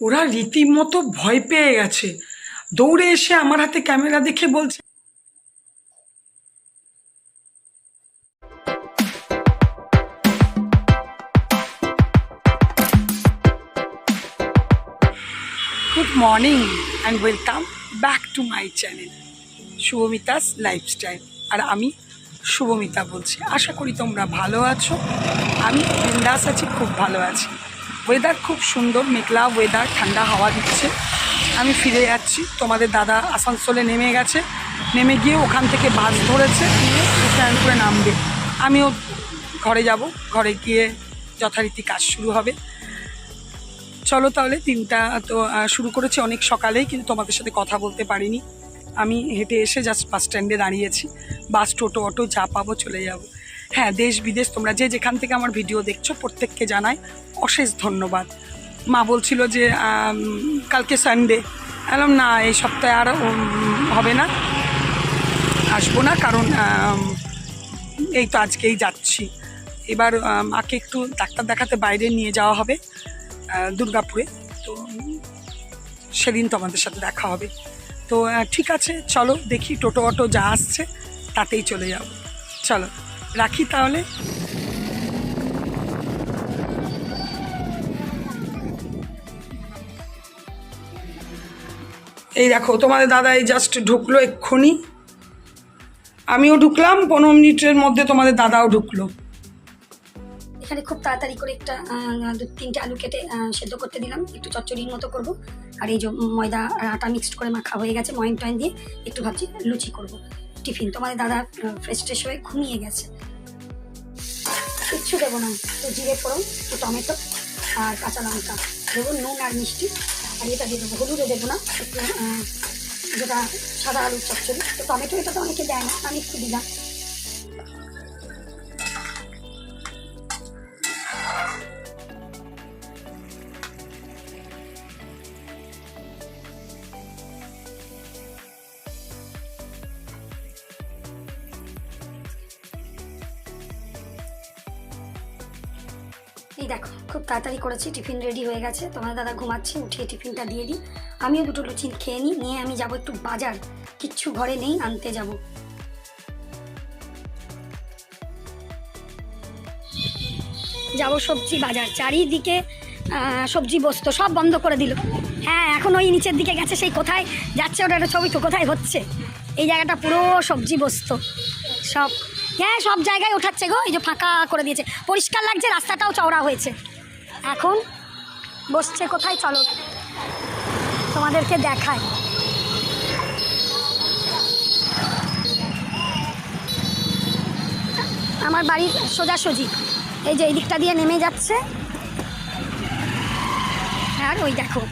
ওরা রীতিমতো ভয় পেয়ে গেছে। দৌড়ে এসে আমার হাতে ক্যামেরা দেখে বলছে good morning and welcome back to my channel Shubhamita's lifestyle আর আমি শুভমিতা বলছি। আশা করি তোমরা ভালো আছো। আমি বিন্দাস আছি, খুব ভালো আছি। ওয়েদার খুব সুন্দর, মেঘলা ওয়েদার ঠান্ডা হাওয়া দিচ্ছে। আমি ফিরে যাচ্ছি, তোমাদের দাদা আসানসোলে নেমে গেছে। নেমে গিয়ে ওখান থেকে বাস ধরেছে স্ট্যান্ড করে নামবে। আমিও ঘরে যাব, ঘরে গিয়ে যথারীতি কাজ শুরু হবে। চলো তাহলে, তিনটা তো শুরু করেছি অনেক সকালেই, কিন্তু তোমাদের সাথে কথা বলতে পারিনি। আমি হেঁটে এসে জাস্ট বাস স্ট্যান্ডে দাঁড়িয়েছি। বাস, টোটো, অটো যা পাবো চলে যাব। হ্যাঁ দেশ বিদেশ, তোমরা যে যেখান থেকে আমার ভিডিও দেখছ, প্রত্যেককে জানাই অশেষ ধন্যবাদ। মা বলছিল যে কালকে সানডে এলাম না, এই সপ্তাহে আর হবে না। আসব না, কারণ এই তো আজকেই যাচ্ছি। এবার মাকে একটু ডাক্তার দেখাতে বাইরে নিয়ে যাওয়া হবে দুর্গাপুরে। তো, সেদিন তোমাদের সাথে দেখা হবে। তো ঠিক আছে, চলো, দেখি টোটো অটো যা আসছে, তাতেই চলে যাব। চলো। রাখি তাহলে? এই দেখো, তোমাদের দাদা এই জাস্ট ঢুকলো এক্ষুনি। আমিও ঢুকলাম, পনেরো মিনিটের মধ্যে তোমাদের দাদাও ঢুকলো। এখানে খুব তাড়াতাড়ি করে একটা দু, তিনটে আলু কেটে সেদ্ধ করতে দিলাম। একটু চচ্চড়ির মতো করব। আর এই যে ময়দা, আটা মিক্সড করে মাখা হয়ে গেছে, ময়ন টয়ন দিয়ে একটু ভাবছি লুচি করব। টিফিন। তোমার দাদা ফ্রেশ ট্রেশ হয়ে ঘুমিয়ে গেছে। কিচ্ছু দেবো না। তো জিরে ফোড়ন, একটু টমেটো আর কাঁচা লঙ্কা। দেবো নুন আর মিষ্টি। আর এটা দিয়ে দেবো। হলুদও দেবো না। একটু যেটা সাদা আলুর চচ্চড়ি। তো টমেটো এটা তো অনেকে দেয় না। আমি একটু দিলাম। এই দেখো, খুব তাড়াতাড়ি করেছি, টিফিন রেডি হয়ে গেছে। তোমার দাদা ঘুমাচ্ছে, উঠিয়ে টিফিনটা দিয়ে দিই। আমিও দুটো লুচি খেয়ে নিই, নিয়ে আমি যাব একটু বাজার। কিচ্ছু ঘরে নেই, আনতে যাব। যাব সবজি বাজার, চারিদিকে সবজি বসতো, সব বন্ধ করে দিল। হ্যাঁ এখন ওই নিচের দিকে গেছে, সেই কোথায় যাচ্ছে, ওটা ছবি তো কোথায় হচ্ছে? এই জায়গাটা পুরো সবজি বসতো, সব। হ্যাঁ সব জায়গায় ওঠাচ্ছে গো, এই যে ফাঁকা করে দিয়েছে। পরিষ্কার লাগছে, রাস্তাটাও চওড়া হয়েছে। এখন বসছে কোথায়, চলো। তোমাদেরকে দেখায় আমার বাড়ির সোজাসুজি। এই যে এই দিকটা দিয়ে নেমে যাচ্ছে। আর ওই দেখো,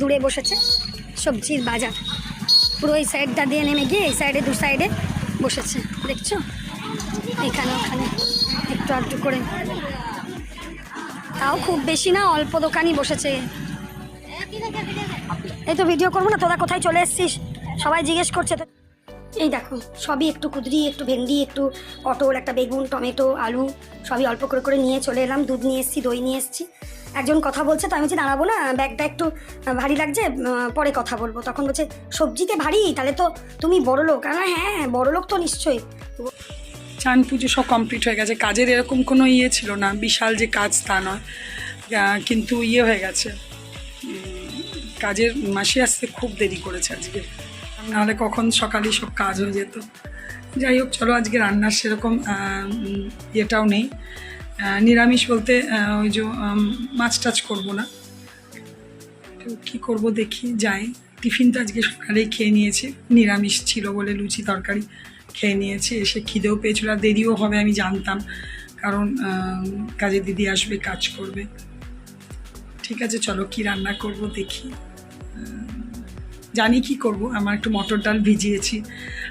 দূরে বসেছে সবজির বাজার। পুরো এই সাইডটা দিয়ে নেমে গিয়ে এই সাইডে দু সাইডে বসেছে, দেখছ? এখানে ওখানে। একটু আধটু করে। তাও খুব বেশি না অল্প দোকানই বসেছে। এই তো ভিডিও করব না তোরা কোথায় চলে এসছিস? সবাই জিজ্ঞেস করছে তো। এই দেখো সবই একটু কুদরি একটু ভেন্ডি একটু পটল একটা বেগুন টমেটো আলু সবই অল্প করে করে নিয়ে চলে এলাম দুধ নিয়ে এসেছি দই নিয়ে এসেছি। একজন কথা বলছে তো আমি বলছি দাঁড়াবো না ব্যাগটা একটু ভারী লাগছে পরে কথা বলব। তখন বলছে সবজিতে ভারী? তাহলে তো তুমি বড় লোক আর আমি, হ্যাঁ বড় লোক তো নিশ্চয়ই। চান পুজো সব কমপ্লিট হয়ে গেছে। কাজের এরকম কোনো ইয়ে ছিল না, বিশাল যে কাজ তা নয়। কিন্তু ইয়ে হয়ে গেছে। কাজের মাসে আসতে খুব দেরি করেছে আজকে। নাহলে কখন সকালে সব কাজ হয়ে যেত। যাই হোক, চলো আজকে রান্নার সেরকম ইয়েটাও নেই। নিরামিষ বলতে ওই যে মাছ টাছ করব না। তো কী করব দেখি, যাই। টিফিনটা আজকে সকালেই খেয়ে নিয়েছে। নিরামিষ ছিল বলে লুচি তরকারি। খেয়ে নিয়েছি, এসে খিদেও পেয়েছিল আর দেরিও হবে আমি জানতাম। কারণ কাজে দিদি আসবে, কাজ করবে। ঠিক আছে, চলো কি রান্না করব দেখি। জানি কি করব, আমার একটু মটর ডাল ভিজিয়েছি।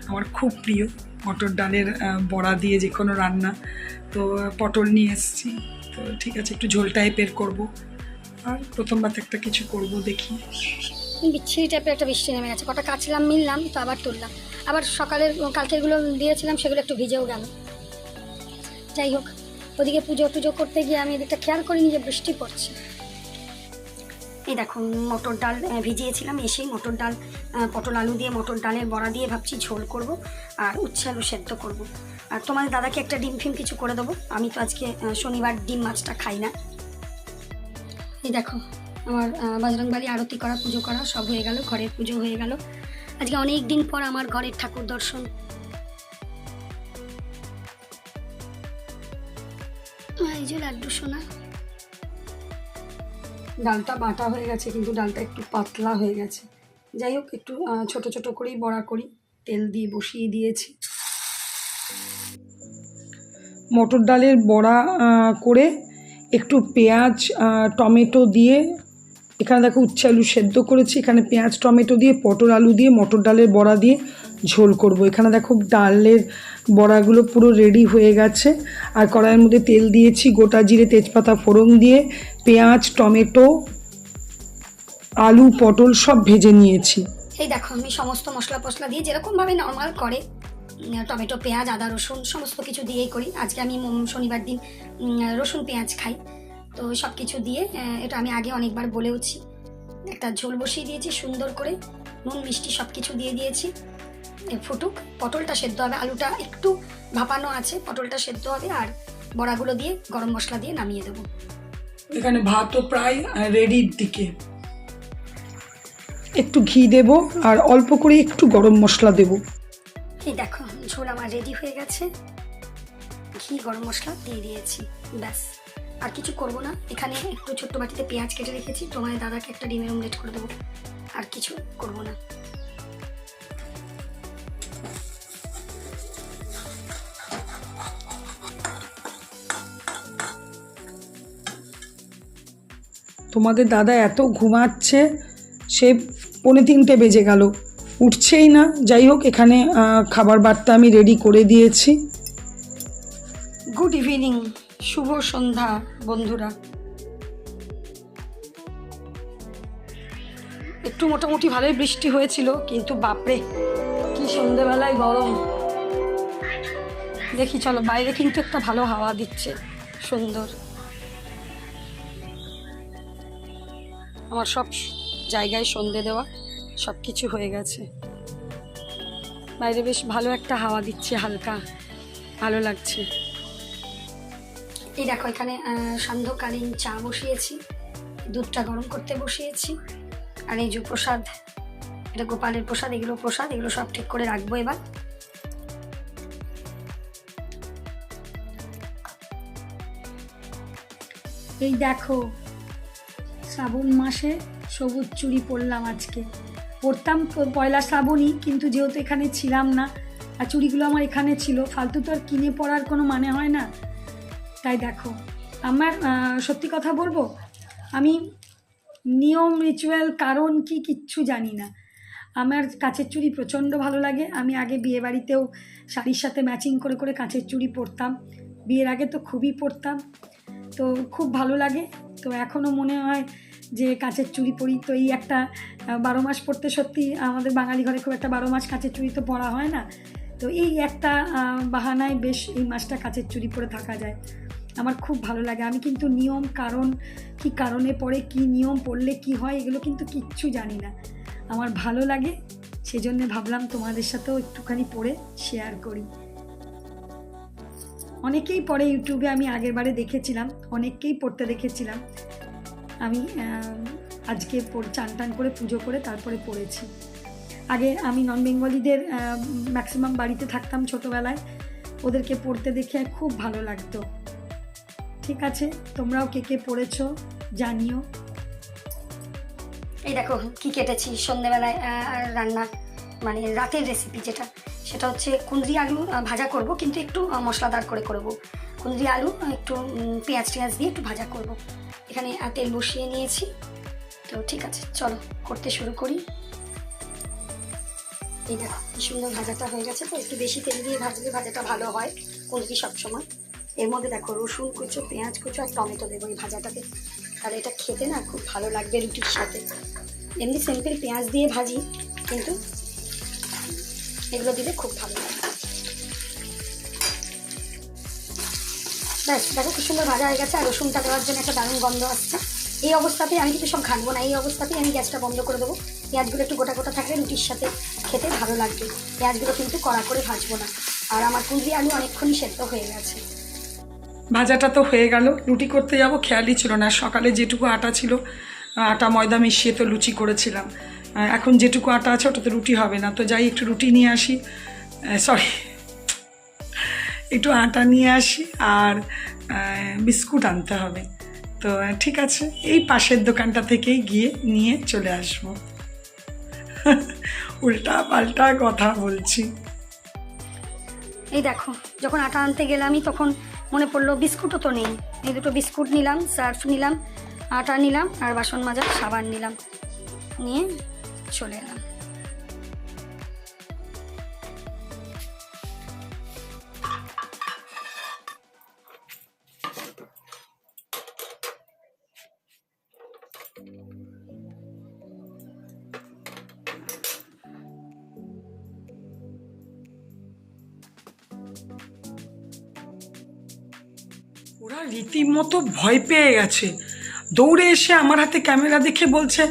আমার খুব প্রিয় মটর ডালের বড়া দিয়ে যে কোনো রান্না। তো, পটল নিয়ে এসেছি। তো ঠিক আছে, একটু ঝোল টাইপের করব। আর প্রথমবার একটা কিছু করব দেখি। বিচ্ছিরি টাইপের একটা বৃষ্টি নেমে গেছে। কটা কাচলাম মিললাম, তো আবার তুললাম। আবার সকালের কালকেরগুলো দিয়েছিলাম, সেগুলো একটু ভিজেও গেল। যাই হোক, ওদিকে পুজো টুজো করতে গিয়ে আমি এদিকটা খেয়াল করিনি যে বৃষ্টি পড়ছে। এই দেখো, মটর ডাল ভিজিয়েছিলাম, এসেই মটর ডাল পটল আলু দিয়ে, মটর ডালের বড়া দিয়ে ভাবছি ঝোল করব আর উচ্ছে আলু সেদ্ধ করব। আর তোমাদের দাদাকে একটা ডিম ফিম কিছু করে দেবো। আমি তো আজকে শনিবার ডিম মাছটা খাই না। এই দেখো আমার বজরংবালি আরতি করা, পুজো করা সব হয়ে গেল, ঘরের পুজো হয়ে গেল। আজকে অনেক দিন পর আমার ঘরের ঠাকুর দর্শন। এই লাড্ডু সোনা। ডালটা বাটা হয়ে গেছে, কিন্তু ডালটা একটু পাতলা হয়ে গেছে। যাই হোক, একটু ছোট ছোট করেই বড়া করি। তেল দিয়ে বসিয়ে দিয়েছি। মটর ডালের বড়া করে একটু পেঁয়াজ টমেটো দিয়ে এখানে দেখো উচ্ছে আলু সেদ্ধ করেছি। এখানে পেঁয়াজ, টমেটো দিয়ে, পটল আলু দিয়ে, মটর ডালের বড়া দিয়ে ঝোল করব। এখানে দেখো ডালের বড়াগুলো পুরো রেডি হয়ে গেছে। আর কড়াইয়ের মধ্যে তেল দিয়েছি, গোটা জিরে, তেজপাতা, ফোড়ন দিয়ে পেঁয়াজ, টমেটো, আলু, পটল সব ভেজে নিয়েছি। এই দেখো, আমি সমস্ত মশলা ফসলা দিয়ে যেরকমভাবে নর্মাল করে টমেটো, পেঁয়াজ, আদা, রসুন, সমস্ত কিছু দিয়েই করি। আজকে আমি শনিবার দিন রসুন, পেঁয়াজ খাই। তো সব কিছু দিয়ে এটা আমি আগে অনেকবার বলেওছি। একটা ঝোল বসিয়ে দিয়েছি সুন্দর করে। নুন মিষ্টি সব কিছু দিয়ে দিয়েছি। এ ফুটুক। পটলটা সেদ্ধ হবে। আলুটা একটু ভাপানো আছে। পটলটা সেদ্ধ হবে আর বড়াগুলো দিয়ে গরম মশলা দিয়ে নামিয়ে দেবো। এখানে ভাতও প্রায় রেডির দিকে। একটু ঘি দেব আর অল্প করে একটু গরম মশলা দেব। এই দেখো ঝোল আমার রেডি হয়ে গেছে। ঘি গরম মশলা দিয়ে দিয়েছি। ব্যাস। আর কিছু করব না। এখানে একটু ছোট্ট বাটিতে পেঁয়াজ কেটে রেখেছি। তোমার দাদাকে একটা ডিমের অমলেট করে দেবো। আর কিছু করব না। তোমাদের দাদা এত ঘুমাচ্ছে সে পৌনে তিনটে বেজে গেল। উঠছেই না। যাই হোক এখানে খাবার বার্তা আমি রেডি করে দিয়েছি। গুড ইভিনিং শুভ সন্ধ্যা, বন্ধুরা। একটু মোটামুটি ভালোই বৃষ্টি হয়েছিল, কিন্তু বাপরে, কি সন্ধেবেলায় গরম। দেখি, চলো, বাইরে কিন্তু একটা ভালো হাওয়া দিচ্ছে, সুন্দর। আমার সব জায়গায় সন্ধে দেওয়া সব কিছু হয়ে গেছে। বাইরে বেশ ভালো একটা হাওয়া দিচ্ছে, হালকা, ভালো লাগছে। এই দেখো, এখানে সান্ধ্যকালীন চা বসিয়েছি, দুধটা গরম করতে বসিয়েছি, আর এই যে প্রসাদ, এটা গোপালের প্রসাদ, এগুলো প্রসাদ, এগুলো সব ঠিক করে রাখব এবার। এই দেখো, শ্রাবণ মাসে সবুজ চুড়ি পরলাম আজকে। পরতাম পয়লা শ্রাবণই, কিন্তু যেহেতু এখানে ছিলাম না, আর চুড়িগুলো আমার এখানে ছিল, ফালতু তো আর কিনে পরার কোনো মানে হয় না। তাই দেখো, আমার সত্যি কথা বলব? আমি নিয়ম রিচুয়াল কারণ কি কিচ্ছু জানি না। আমার কাঁচের চুড়ি প্রচণ্ড ভালো লাগে। আমি আগে বিয়ে বাড়িতেও শাড়ির সাথে ম্যাচিং করে করে কাঁচের চুড়ি পরতাম। বিয়ের আগে তো খুবই পরতাম। তো খুব ভালো লাগে। তো এখনও মনে হয় যে কাঁচের চুড়ি পরি। তো এই একটা বারো মাস পরতে সত্যি আমাদের বাঙালি ঘরে খুব একটা বারো মাস কাঁচের চুড়ি তো পরা হয় না। তো এই একটা বাহানায় বেশ এই মাসটা কাঁচের চুড়ি পরে থাকা যায়। আমার খুব ভালো লাগে। আমি কিন্তু নিয়ম, কারণ, কি কারণে পড়ে, কি নিয়ম, পড়লে কি হয়, এগুলো কিন্তু কিচ্ছু জানি না। আমার ভালো লাগে, সেজন্য ভাবলাম তোমাদের সাথেও একটুখানি পড়ে শেয়ার করি। অনেকেই পরে ইউটিউবে আমি আগের বারে দেখেছিলাম, অনেককেই পড়তে দেখেছিলাম। আমি আজকে চান টান করে পুজো করে তারপরে পড়েছি। আগে আমি নন বেঙ্গলিদের ম্যাক্সিমাম বাড়িতে থাকতাম ছোটোবেলায়। ওদেরকে পড়তে দেখে খুব ভালো লাগতো। ঠিক আছে? তোমরাও কে কে পড়েছো? জানিও। এই দেখো, কি কেটেছি সন্ধেবেলায় রান্না মানে রাতের রেসিপি যেটা, সেটা হচ্ছে কুঁদরি আলু ভাজা করব, কিন্তু একটু মশলাদার করে করব। কুঁদরি আলু একটু পেঁয়াজ টেঁয়াজ দিয়ে একটু ভাজা করব। এখানে তেল বসিয়ে নিয়েছি। তো ঠিক আছে, চলো, করতে শুরু করি। এই দেখো, কি সুন্দর ভাজাটা হয়ে গেছে, তো একটু বেশি তেল দিয়ে ভাজলে ভাজাটা ভালো হয়, কুঁদরি সবসময়। এর মধ্যে দেখো রসুন কুচো, পেঁয়াজ কুচো আর টমেটো দেবো এই ভাজাটাতে। তাহলে এটা খেতে না খুব ভালো লাগবে রুটির সাথে। এমনি সিম্পল পেঁয়াজ দিয়ে ভাজি, কিন্তু এগুলো দিলে খুব ভালো লাগে। ব্যাস, দেখো খুব সুন্দর ভাজা হয়ে গেছে আর রসুনটা দেওয়ার জন্য একটা দারুণ গন্ধ আসছে। এই অবস্থাতেই আমি কিন্তু সব ঘাটবো না, এই অবস্থাতেই আমি গ্যাসটা বন্ধ করে দেবো। পেঁয়াজগুলো একটু গোটা গোটা থাকলে রুটির সাথে খেতে ভালো লাগবে। পেঁয়াজগুলো কিন্তু কড়া করে ভাজবো না। আর আমার কুঁদরি আলু অনেকক্ষণই সেদ্ধ হয়ে গেছে। ভাজাটা তো হয়ে গেল। রুটি করতে যাব, খেয়ালই ছিল না। সকালে যেটুকু আটা ছিল, আটা, ময়দা মিশিয়ে তো লুচি করেছিলাম। এখন যেটুকু আটা আছে, ওটাতে রুটি হবে না। তো যাই, একটু রুটি নিয়ে আসি। সরি একটু আটা নিয়ে আসি আর বিস্কুট আনতে হবে। তো ঠিক আছে, এই পাশের দোকানটা থেকেই গিয়ে নিয়ে চলে আসব। উল্টা পাল্টা কথা বলছি। এই দেখো, যখন আটা আনতে গেলামই তখন মনে পড়ল বিস্কুটও তো নেই। এই দুটো বিস্কুট নিলাম, সার্ফ নিলাম, আটা নিলাম, আর বাসন মাজার সাবান নিলাম। নিয়ে চলে এলাম। ওরা রীতিমতো ভয় পেয়ে গেছে। দৌড়ে এসে আমার হাতে ক্যামেরা দেখে বলছে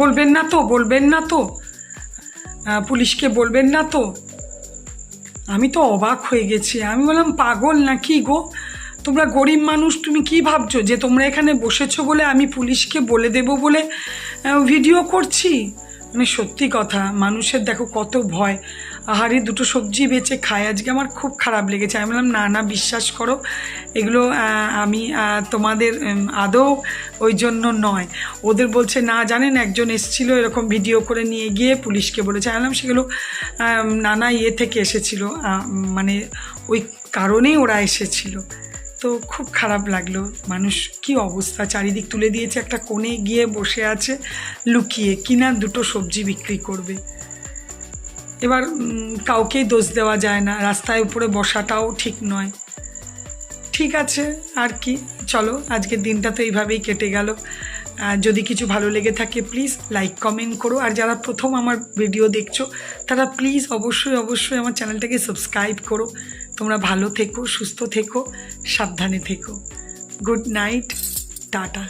বলবেন না তো, বলবেন না তো। পুলিশকে বলবেন না তো। আমি তো অবাক হয়ে গেছি। আমি বললাম, পাগল না কি গো? তোমরা গরিব মানুষ, তুমি কি ভাবছ যে তোমরা এখানে বসেছো বলে আমি পুলিশকে বলে দেব বলে ভিডিও করছি? মানে সত্যি কথা, মানুষের দেখো কত ভয়। আহারে দুটো সবজি বেচে খায় আজকে আমার খুব খারাপ লেগেছে। আমি বললাম, না না, বিশ্বাস করো, এগুলো আমি তোমাদের আদৌ ওই জন্য নয়। ওদের বলছে, না, জানেন, একজন এসেছিল এরকম ভিডিও করে নিয়ে গিয়ে পুলিশকে বলেছে। আমি বললাম, সেগুলো নানা ইয়ে থেকে এসেছিল মানে ওই কারণেই ওরা এসেছিল। তো খুব খারাপ লাগল। মানুষ কি অবস্থা? চারিদিক তুলে দিয়েছে, একটা কোণে গিয়ে বসে আছে, লুকিয়ে। কিনা দুটো সবজি বিক্রি করবে। এবার কাউকেই দোষ দেওয়া যায় না। রাস্তায় উপরে বসাটাও ঠিক নয়। ঠিক আছে, আর কি। চলো, আজকের দিনটা তো এইভাবেই কেটে গেল। যদি কিছু ভালো লেগে থাকে প্লিজ লাইক কমেন্ট করো। আর যারা প্রথম আমার ভিডিও দেখছ, তারা প্লিজ অবশ্যই অবশ্যই আমার চ্যানেলটাকে সাবস্ক্রাইব করো। তোমরা ভালো থেকো, সুস্থ থেকো, সাবধানে থেকো। Good night tata.